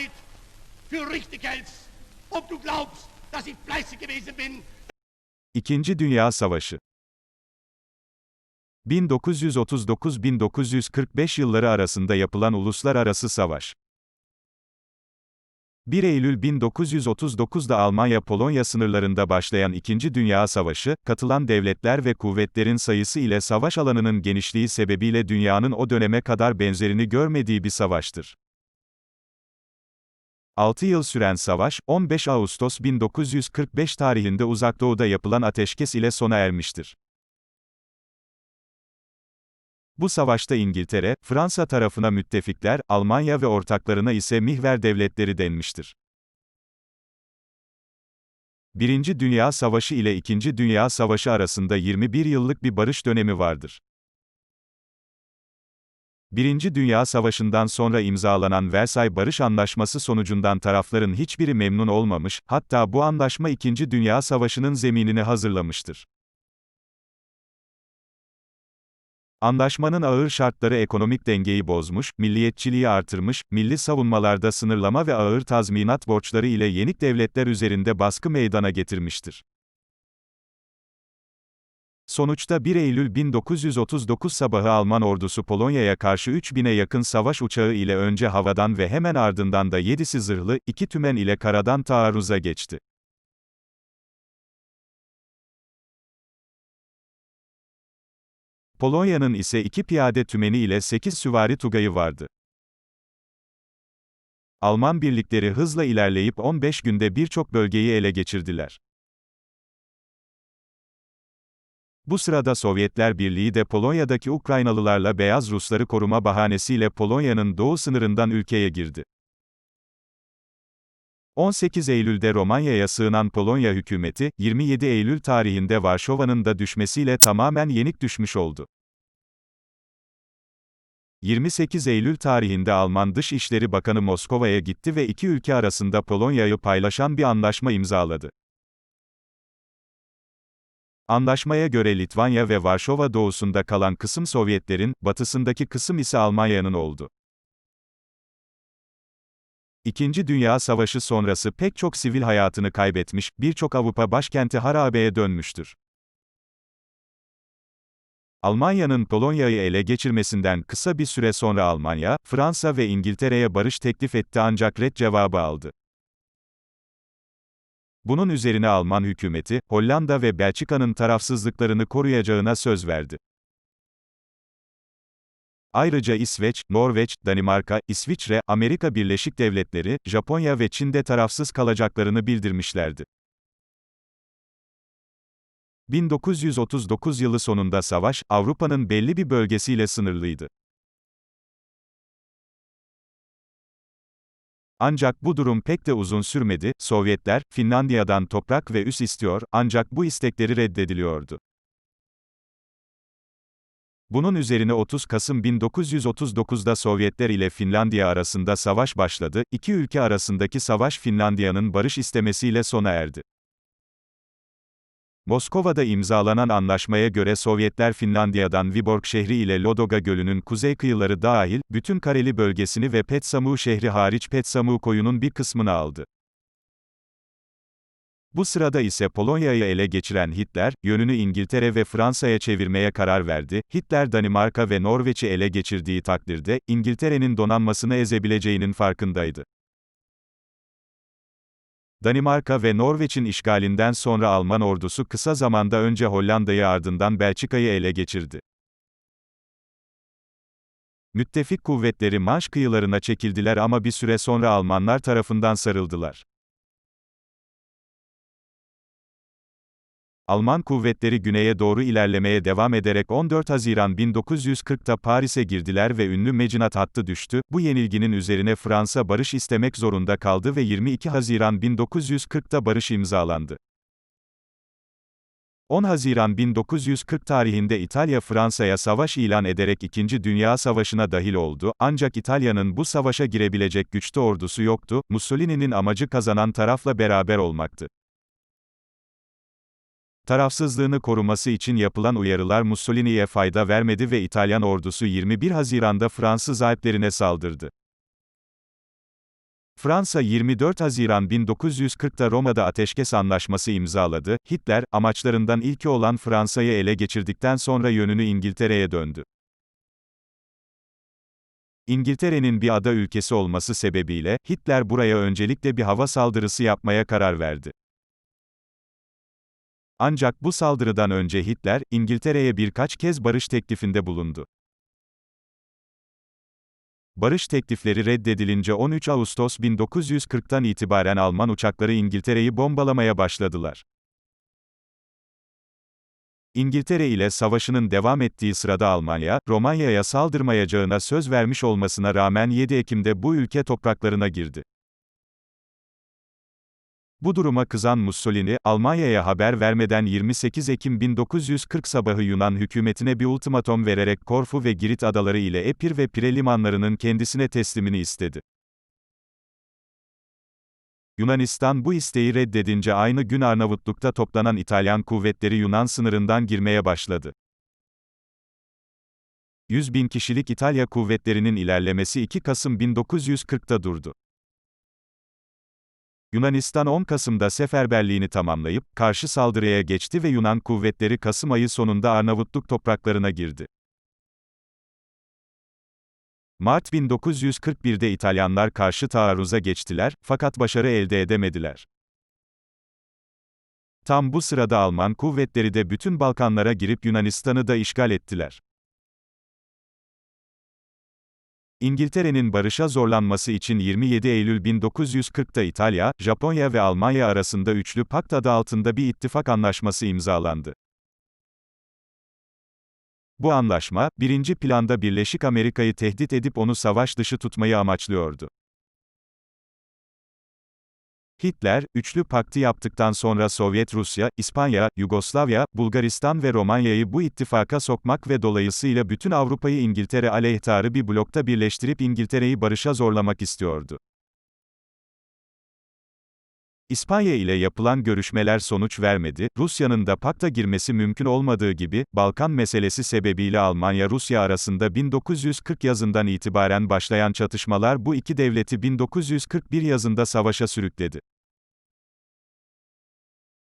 Wahrheit für richtig hältst, ob du glaubst, dass ich fleißig gewesen bin, İkinci Dünya Savaşı 1939-1945 yılları arasında yapılan uluslararası savaş. 1 Eylül 1939'da Almanya-Polonya sınırlarında başlayan İkinci Dünya Savaşı, katılan devletler ve kuvvetlerin sayısı ile savaş alanının genişliği sebebiyle dünyanın o döneme kadar benzerini görmediği bir savaştır. 6 yıl süren savaş, 15 Ağustos 1945 tarihinde Uzak Doğu'da yapılan ateşkes ile sona ermiştir. Bu savaşta İngiltere, Fransa tarafına müttefikler, Almanya ve ortaklarına ise mihver devletleri denmiştir. Birinci Dünya Savaşı ile İkinci Dünya Savaşı arasında 21 yıllık bir barış dönemi vardır. Birinci Dünya Savaşı'ndan sonra imzalanan Versay Barış Anlaşması sonucundan tarafların hiçbiri memnun olmamış, hatta bu anlaşma İkinci Dünya Savaşı'nın zeminini hazırlamıştır. Anlaşmanın ağır şartları ekonomik dengeyi bozmuş, milliyetçiliği artırmış, milli savunmalarda sınırlama ve ağır tazminat borçları ile yenik devletler üzerinde baskı meydana getirmiştir. Sonuçta 1 Eylül 1939 sabahı Alman ordusu Polonya'ya karşı 3000'e yakın savaş uçağı ile önce havadan ve hemen ardından da 7'si zırhlı, 2 tümen ile karadan taarruza geçti. Polonya'nın ise 2 piyade tümeni ile 8 süvari tugayı vardı. Alman birlikleri hızla ilerleyip 15 günde birçok bölgeyi ele geçirdiler. Bu sırada Sovyetler Birliği de Polonya'daki Ukraynalılarla Beyaz Rusları koruma bahanesiyle Polonya'nın doğu sınırından ülkeye girdi. 18 Eylül'de Romanya'ya sığınan Polonya hükümeti, 27 Eylül tarihinde Varşova'nın da düşmesiyle tamamen yenik düşmüş oldu. 28 Eylül tarihinde Alman Dışişleri Bakanı Moskova'ya gitti ve iki ülke arasında Polonya'yı paylaşan bir anlaşma imzaladı. Anlaşmaya göre Litvanya ve Varşova doğusunda kalan kısım Sovyetlerin, batısındaki kısım ise Almanya'nın oldu. İkinci Dünya Savaşı sonrası pek çok sivil hayatını kaybetmiş, birçok Avrupa başkenti harabeye dönmüştür. Almanya'nın Polonya'yı ele geçirmesinden kısa bir süre sonra Almanya, Fransa ve İngiltere'ye barış teklif etti ancak red cevabı aldı. Bunun üzerine Alman hükümeti, Hollanda ve Belçika'nın tarafsızlıklarını koruyacağına söz verdi. Ayrıca İsveç, Norveç, Danimarka, İsviçre, Amerika Birleşik Devletleri, Japonya ve Çin'de tarafsız kalacaklarını bildirmişlerdi. 1939 yılı sonunda savaş, Avrupa'nın belli bir bölgesiyle sınırlıydı. Ancak bu durum pek de uzun sürmedi, Sovyetler, Finlandiya'dan toprak ve üs istiyor, ancak bu istekleri reddediliyordu. Bunun üzerine 30 Kasım 1939'da Sovyetler ile Finlandiya arasında savaş başladı, iki ülke arasındaki savaş Finlandiya'nın barış istemesiyle sona erdi. Moskova'da imzalanan anlaşmaya göre Sovyetler Finlandiya'dan Viborg şehri ile Lodoga Gölü'nün kuzey kıyıları dahil, bütün Kareli bölgesini ve Petsamu şehri hariç Petsamu koyunun bir kısmını aldı. Bu sırada ise Polonya'yı ele geçiren Hitler, yönünü İngiltere ve Fransa'ya çevirmeye karar verdi. Hitler Danimarka ve Norveç'i ele geçirdiği takdirde, İngiltere'nin donanmasını ezebileceğinin farkındaydı. Danimarka ve Norveç'in işgalinden sonra Alman ordusu kısa zamanda önce Hollanda'yı ardından Belçika'yı ele geçirdi. Müttefik kuvvetleri Manş kıyılarına çekildiler ama bir süre sonra Almanlar tarafından sarıldılar. Alman kuvvetleri güneye doğru ilerlemeye devam ederek 14 Haziran 1940'ta Paris'e girdiler ve ünlü Mecinat hattı düştü. Bu yenilginin üzerine Fransa barış istemek zorunda kaldı ve 22 Haziran 1940'ta barış imzalandı. 10 Haziran 1940 tarihinde İtalya Fransa'ya savaş ilan ederek İkinci Dünya Savaşı'na dahil oldu, ancak İtalya'nın bu savaşa girebilecek güçte ordusu yoktu, Mussolini'nin amacı kazanan tarafla beraber olmaktı. Tarafsızlığını koruması için yapılan uyarılar Mussolini'ye fayda vermedi ve İtalyan ordusu 21 Haziran'da Fransız Alplerine saldırdı. Fransa 24 Haziran 1940'ta Roma'da ateşkes anlaşması imzaladı. Hitler, amaçlarından ilki olan Fransa'yı ele geçirdikten sonra yönünü İngiltere'ye döndü. İngiltere'nin bir ada ülkesi olması sebebiyle, Hitler buraya öncelikle bir hava saldırısı yapmaya karar verdi. Ancak bu saldırıdan önce Hitler, İngiltere'ye birkaç kez barış teklifinde bulundu. Barış teklifleri reddedilince 13 Ağustos 1940'tan itibaren Alman uçakları İngiltere'yi bombalamaya başladılar. İngiltere ile savaşının devam ettiği sırada Almanya, Romanya'ya saldırmayacağına söz vermiş olmasına rağmen 7 Ekim'de bu ülke topraklarına girdi. Bu duruma kızan Mussolini, Almanya'ya haber vermeden 28 Ekim 1940 sabahı Yunan hükümetine bir ultimatom vererek Korfu ve Girit adaları ile Epir ve Pire limanlarının kendisine teslimini istedi. Yunanistan bu isteği reddedince aynı gün Arnavutluk'ta toplanan İtalyan kuvvetleri Yunan sınırından girmeye başladı. 100 bin kişilik İtalya kuvvetlerinin ilerlemesi 2 Kasım 1940'ta durdu. Yunanistan 10 Kasım'da seferberliğini tamamlayıp, karşı saldırıya geçti ve Yunan kuvvetleri Kasım ayı sonunda Arnavutluk topraklarına girdi. Mart 1941'de İtalyanlar karşı taarruza geçtiler, fakat başarı elde edemediler. Tam bu sırada Alman kuvvetleri de bütün Balkanlara girip Yunanistan'ı da işgal ettiler. İngiltere'nin barışa zorlanması için 27 Eylül 1940'ta İtalya, Japonya ve Almanya arasında Üçlü Pakt adı altında bir ittifak anlaşması imzalandı. Bu anlaşma, birinci planda Birleşik Amerika'yı tehdit edip onu savaş dışı tutmayı amaçlıyordu. Hitler, üçlü paktı yaptıktan sonra Sovyet Rusya, İspanya, Yugoslavya, Bulgaristan ve Romanya'yı bu ittifaka sokmak ve dolayısıyla bütün Avrupa'yı İngiltere aleyhtarı bir blokta birleştirip İngiltere'yi barışa zorlamak istiyordu. İspanya ile yapılan görüşmeler sonuç vermedi, Rusya'nın da pakta girmesi mümkün olmadığı gibi, Balkan meselesi sebebiyle Almanya-Rusya arasında 1940 yazından itibaren başlayan çatışmalar bu iki devleti 1941 yazında savaşa sürükledi.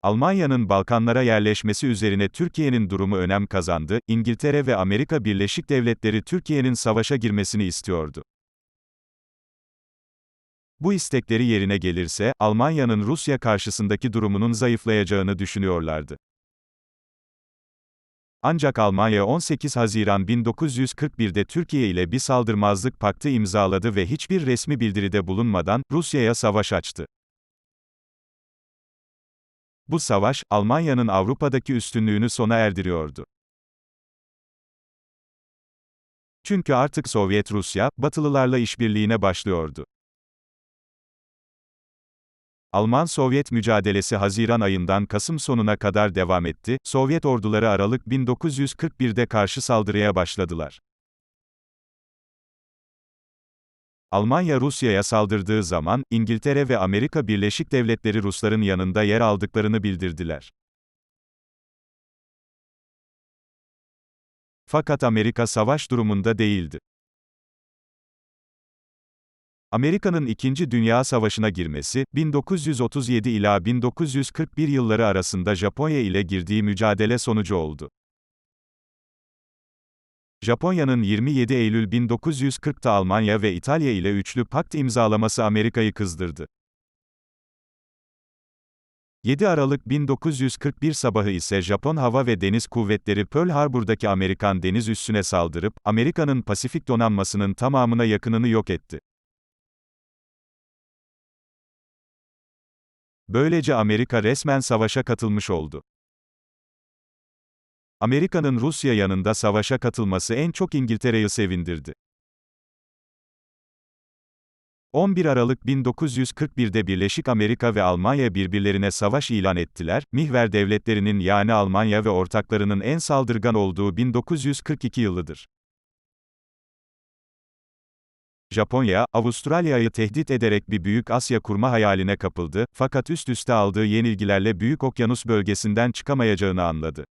Almanya'nın Balkanlara yerleşmesi üzerine Türkiye'nin durumu önem kazandı, İngiltere ve Amerika Birleşik Devletleri Türkiye'nin savaşa girmesini istiyordu. Bu istekleri yerine gelirse, Almanya'nın Rusya karşısındaki durumunun zayıflayacağını düşünüyorlardı. Ancak Almanya 18 Haziran 1941'de Türkiye ile bir saldırmazlık paktı imzaladı ve hiçbir resmi bildiride bulunmadan, Rusya'ya savaş açtı. Bu savaş, Almanya'nın Avrupa'daki üstünlüğünü sona erdiriyordu. Çünkü artık Sovyet Rusya, Batılılarla işbirliğine başlıyordu. Alman-Sovyet mücadelesi Haziran ayından Kasım sonuna kadar devam etti, Sovyet orduları Aralık 1941'de karşı saldırıya başladılar. Almanya Rusya'ya saldırdığı zaman, İngiltere ve Amerika Birleşik Devletleri Rusların yanında yer aldıklarını bildirdiler. Fakat Amerika savaş durumunda değildi. Amerika'nın İkinci Dünya Savaşı'na girmesi, 1937 ila 1941 yılları arasında Japonya ile girdiği mücadele sonucu oldu. Japonya'nın 27 Eylül 1940'ta Almanya ve İtalya ile üçlü pakt imzalaması Amerika'yı kızdırdı. 7 Aralık 1941 sabahı ise Japon Hava ve Deniz Kuvvetleri Pearl Harbor'daki Amerikan deniz üssüne saldırıp, Amerika'nın Pasifik donanmasının tamamına yakınını yok etti. Böylece Amerika resmen savaşa katılmış oldu. Amerika'nın Rusya yanında savaşa katılması en çok İngiltere'yi sevindirdi. 11 Aralık 1941'de Birleşik Amerika ve Almanya birbirlerine savaş ilan ettiler, mihver devletlerinin yani Almanya ve ortaklarının en saldırgan olduğu 1942 yılıdır. Japonya, Avustralya'yı tehdit ederek bir Büyük Asya kurma hayaline kapıldı, fakat üst üste aldığı yenilgilerle Büyük Okyanus bölgesinden çıkamayacağını anladı.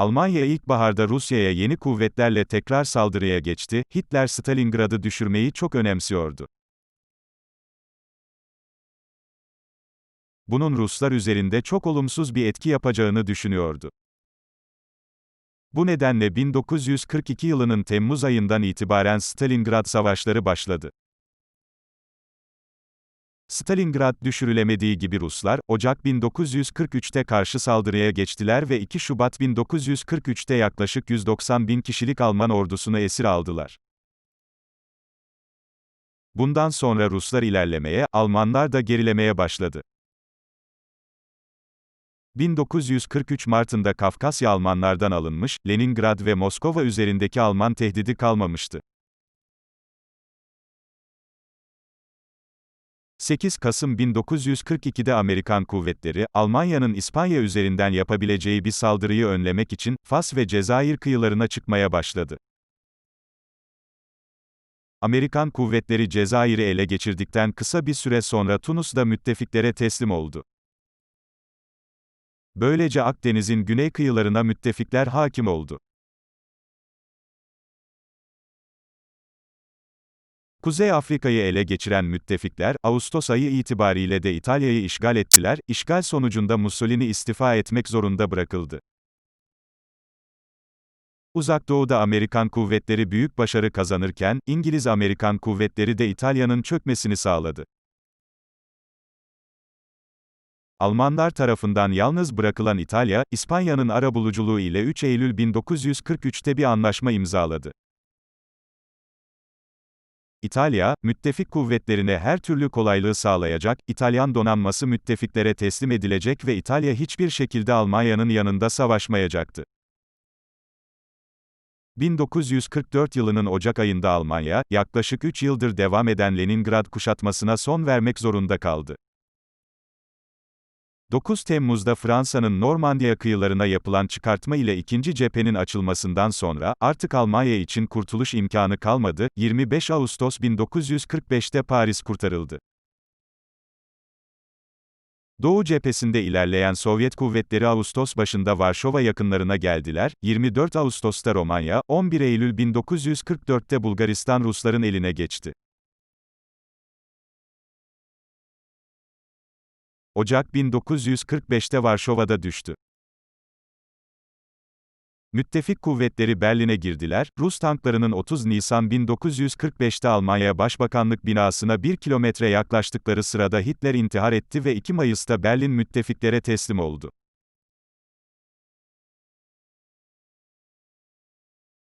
Almanya ilkbaharda Rusya'ya yeni kuvvetlerle tekrar saldırıya geçti, Hitler Stalingrad'ı düşürmeyi çok önemsiyordu. Bunun Ruslar üzerinde çok olumsuz bir etki yapacağını düşünüyordu. Bu nedenle 1942 yılının Temmuz ayından itibaren Stalingrad savaşları başladı. Stalingrad düşürülemediği gibi Ruslar, Ocak 1943'te karşı saldırıya geçtiler ve 2 Şubat 1943'te yaklaşık 190 bin kişilik Alman ordusunu esir aldılar. Bundan sonra Ruslar ilerlemeye, Almanlar da gerilemeye başladı. 1943 Mart'ında Kafkasya Almanlardan alınmış, Leningrad ve Moskova üzerindeki Alman tehdidi kalmamıştı. 8 Kasım 1942'de Amerikan kuvvetleri, Almanya'nın İspanya üzerinden yapabileceği bir saldırıyı önlemek için, Fas ve Cezayir kıyılarına çıkmaya başladı. Amerikan kuvvetleri Cezayir'i ele geçirdikten kısa bir süre sonra Tunus'da müttefiklere teslim oldu. Böylece Akdeniz'in güney kıyılarına müttefikler hakim oldu. Kuzey Afrika'yı ele geçiren müttefikler, Ağustos ayı itibariyle de İtalya'yı işgal ettiler, işgal sonucunda Mussolini istifa etmek zorunda bırakıldı. Uzak Doğu'da Amerikan kuvvetleri büyük başarı kazanırken, İngiliz-Amerikan kuvvetleri de İtalya'nın çökmesini sağladı. Almanlar tarafından yalnız bırakılan İtalya, İspanya'nın arabuluculuğu ile 3 Eylül 1943'te bir anlaşma imzaladı. İtalya, müttefik kuvvetlerine her türlü kolaylığı sağlayacak, İtalyan donanması müttefiklere teslim edilecek ve İtalya hiçbir şekilde Almanya'nın yanında savaşmayacaktı. 1944 yılının Ocak ayında Almanya, yaklaşık 3 yıldır devam eden Leningrad kuşatmasına son vermek zorunda kaldı. 9 Temmuz'da Fransa'nın Normandiya kıyılarına yapılan çıkartma ile ikinci cephenin açılmasından sonra, artık Almanya için kurtuluş imkanı kalmadı, 25 Ağustos 1945'te Paris kurtarıldı. Doğu cephesinde ilerleyen Sovyet kuvvetleri Ağustos başında Varşova yakınlarına geldiler, 24 Ağustos'ta Romanya, 11 Eylül 1944'te Bulgaristan Rusların eline geçti. Ocak 1945'te Varşova'da düştü. Müttefik kuvvetleri Berlin'e girdiler, Rus tanklarının 30 Nisan 1945'te Almanya Başbakanlık binasına 1 kilometre yaklaştıkları sırada Hitler intihar etti ve 2 Mayıs'ta Berlin müttefiklere teslim oldu.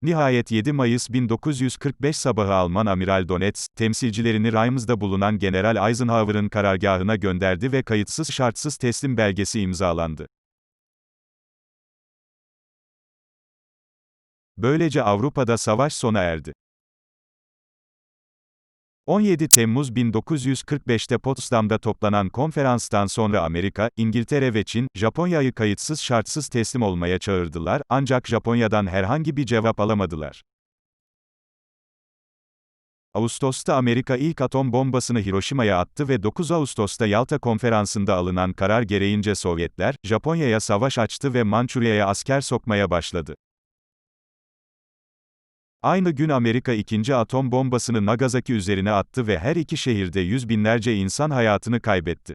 Nihayet 7 Mayıs 1945 sabahı Alman Amiral Donetsk, temsilcilerini Reims'da bulunan General Eisenhower'ın karargahına gönderdi ve kayıtsız şartsız teslim belgesi imzalandı. Böylece Avrupa'da savaş sona erdi. 17 Temmuz 1945'te Potsdam'da toplanan konferanstan sonra Amerika, İngiltere ve Çin, Japonya'yı kayıtsız şartsız teslim olmaya çağırdılar, ancak Japonya'dan herhangi bir cevap alamadılar. Ağustos'ta Amerika ilk atom bombasını Hiroşima'ya attı ve 9 Ağustos'ta Yalta konferansında alınan karar gereğince Sovyetler, Japonya'ya savaş açtı ve Mançurya'ya asker sokmaya başladı. Aynı gün Amerika ikinci atom bombasını Nagasaki üzerine attı ve her iki şehirde yüz binlerce insan hayatını kaybetti.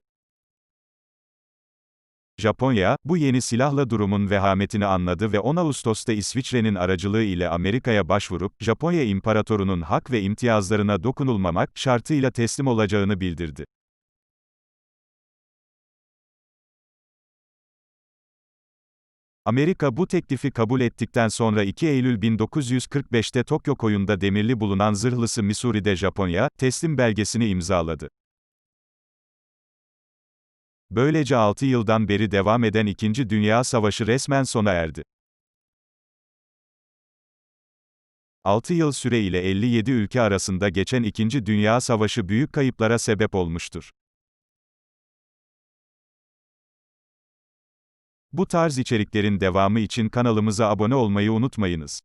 Japonya, bu yeni silahla durumun vehametini anladı ve 10 Ağustos'ta İsviçre'nin aracılığı ile Amerika'ya başvurup, Japonya İmparatorunun hak ve imtiyazlarına dokunulmamak şartıyla teslim olacağını bildirdi. Amerika bu teklifi kabul ettikten sonra 2 Eylül 1945'te Tokyo koyunda demirli bulunan zırhlısı Missouri'de Japonya, teslim belgesini imzaladı. Böylece 6 yıldan beri devam eden İkinci Dünya Savaşı resmen sona erdi. 6 yıl süre ile 57 ülke arasında geçen İkinci Dünya Savaşı büyük kayıplara sebep olmuştur. Bu tarz içeriklerin devamı için kanalımıza abone olmayı unutmayınız.